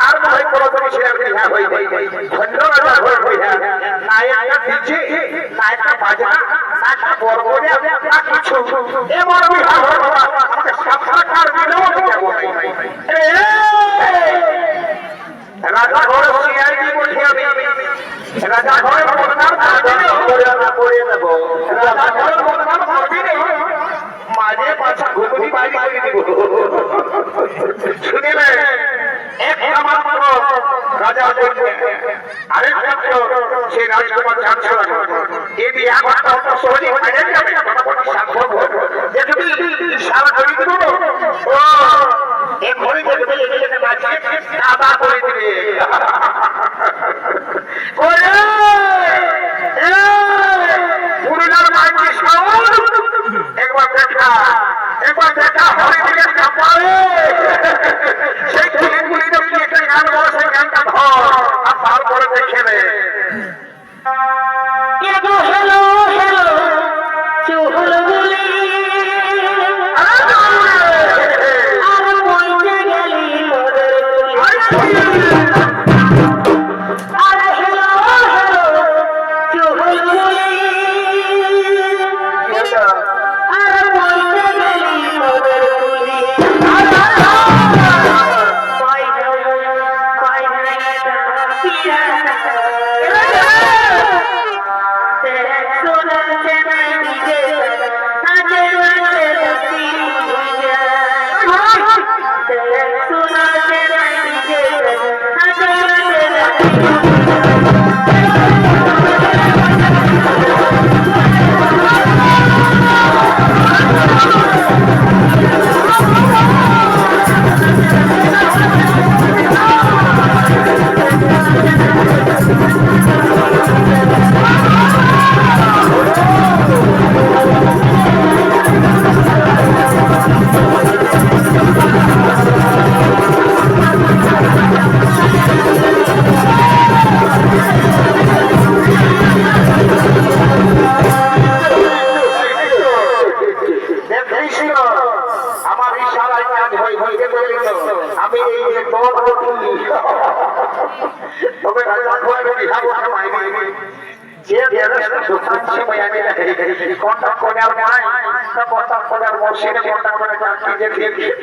আর করো তুমি সে বিঘা হই রাজা ঘরে রাজা ঘরে বাড়ি করে দিব শুনিলে এক মাত্র রাজা বলছে আরেক মাত্র সে রাজকুমার জানছে এ বিয়া ঘরটা অত সহজে হয়ে যাবে সম্ভব দেখবি সারা ঘড়ি দিব ও এ ঘড়ি দেখবে এখানে মাঝে কাদা করে দিবে ওরে পুরুলার মাঝে সাউন্ড একবার দেখা। একবার দেখা হরে দিকে কাপারে সেই ছেলেগুলি দেখি একটা গান বলো, সেই আর তারপরে দেখে নে।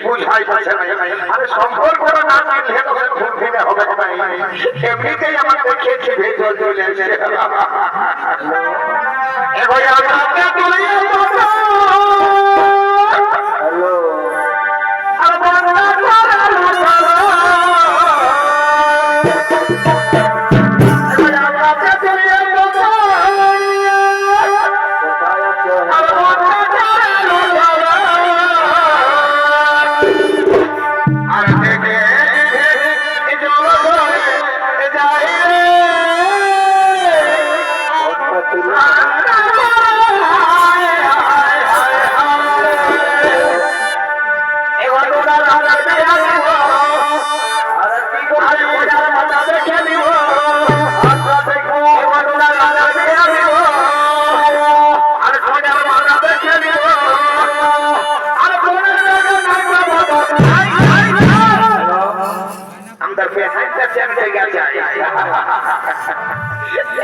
বুঝাই না। আরে সম্ভব করে না চিনলে তো সে ঘুম ফিরে হবে না। এমনিতেই আমার দেখিয়েছি ভেতর চলে এসে এবার আমাকে তুলে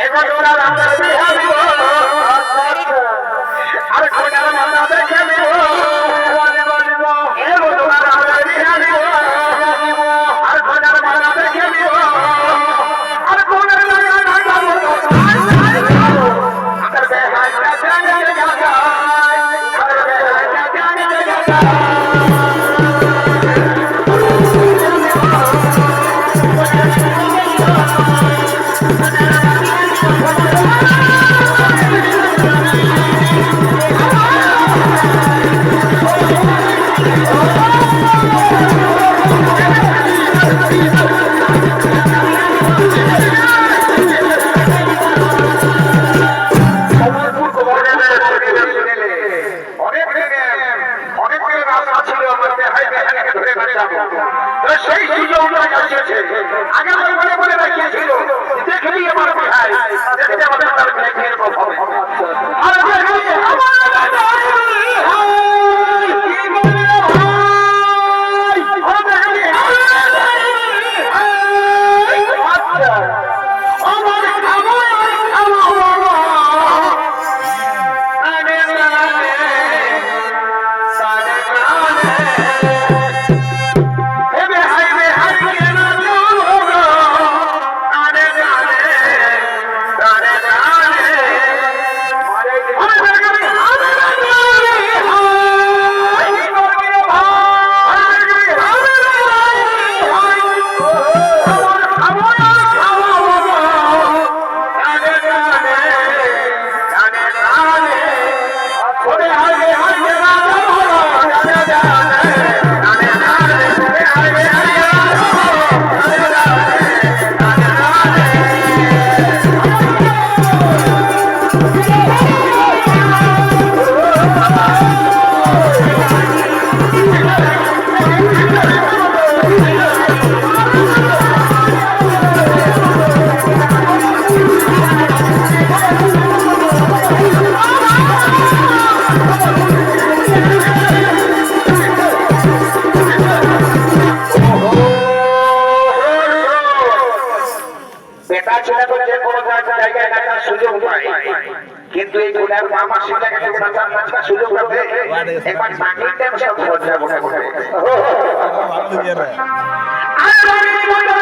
এখন ওরা আমরা আর Oh my God.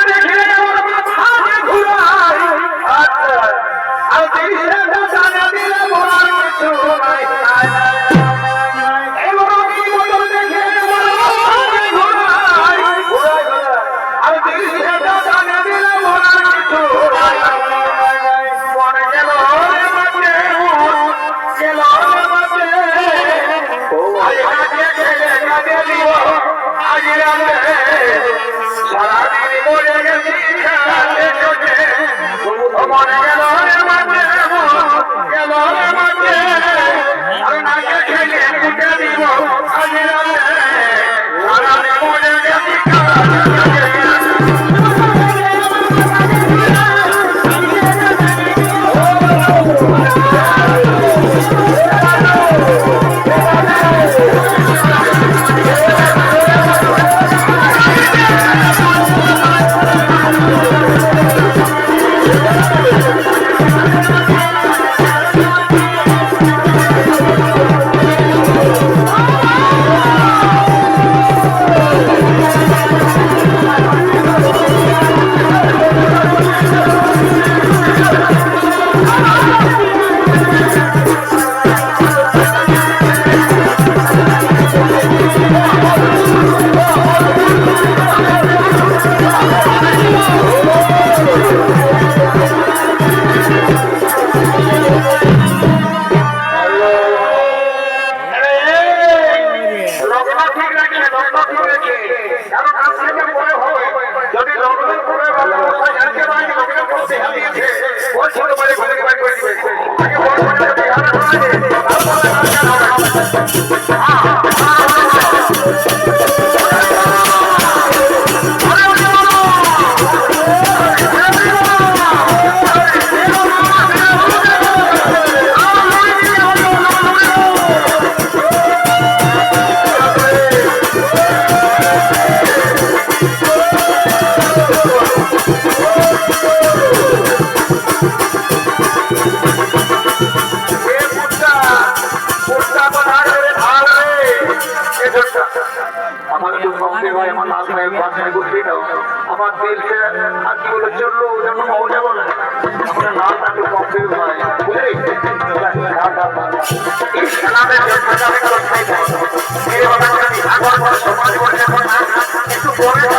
একটু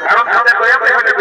ভারত সাথে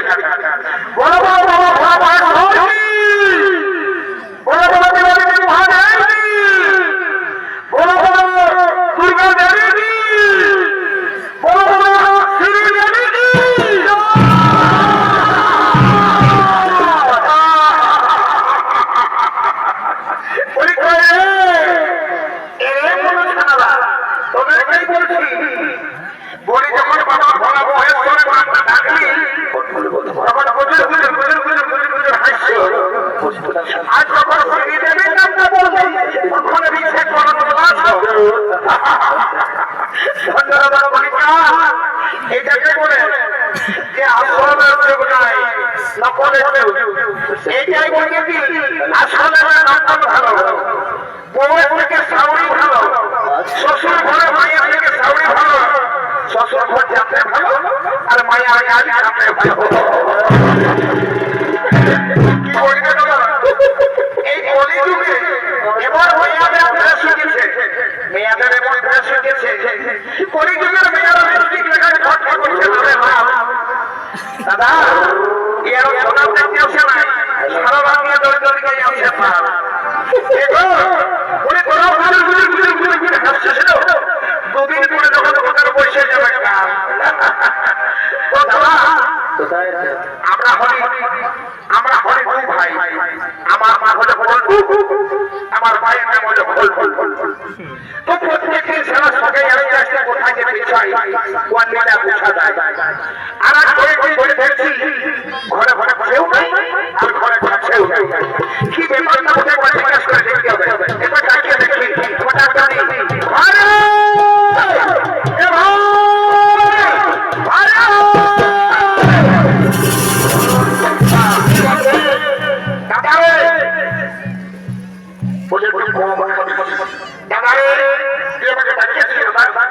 তো আমি কোথায় বলে একটু কম দাদারে যে আমাকে পাঠিয়েছিল তার ভাই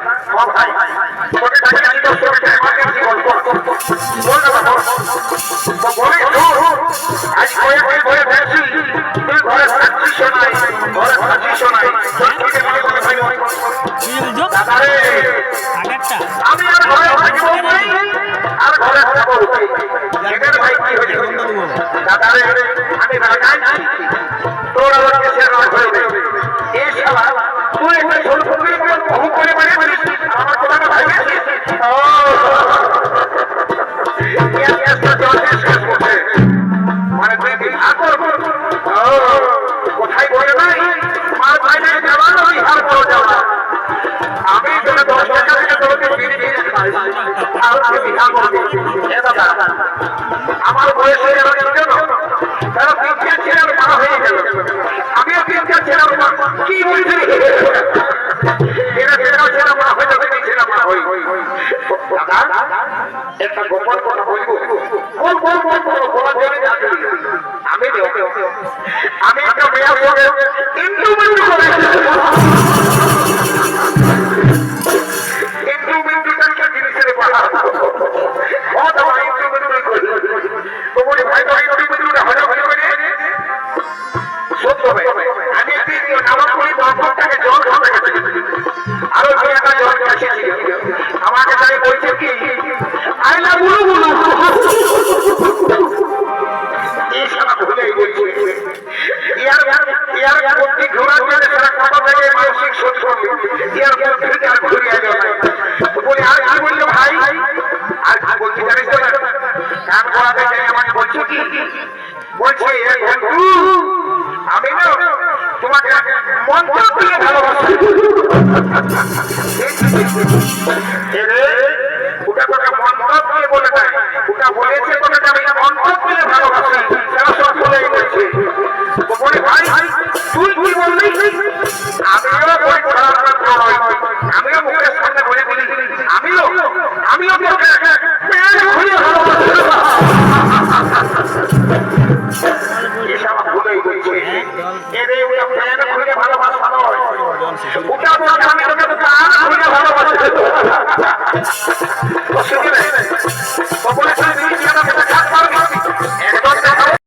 তোমাকে তাকে আমি তো তোমাকে আমার কাছে গল্প বল না বলে আজ কয়েক দিন তোর হয়ে এই সভা পুরো একটা গোপন কথা বলব বলার জন্য আমি আমি একটা মেয়ে তিন করে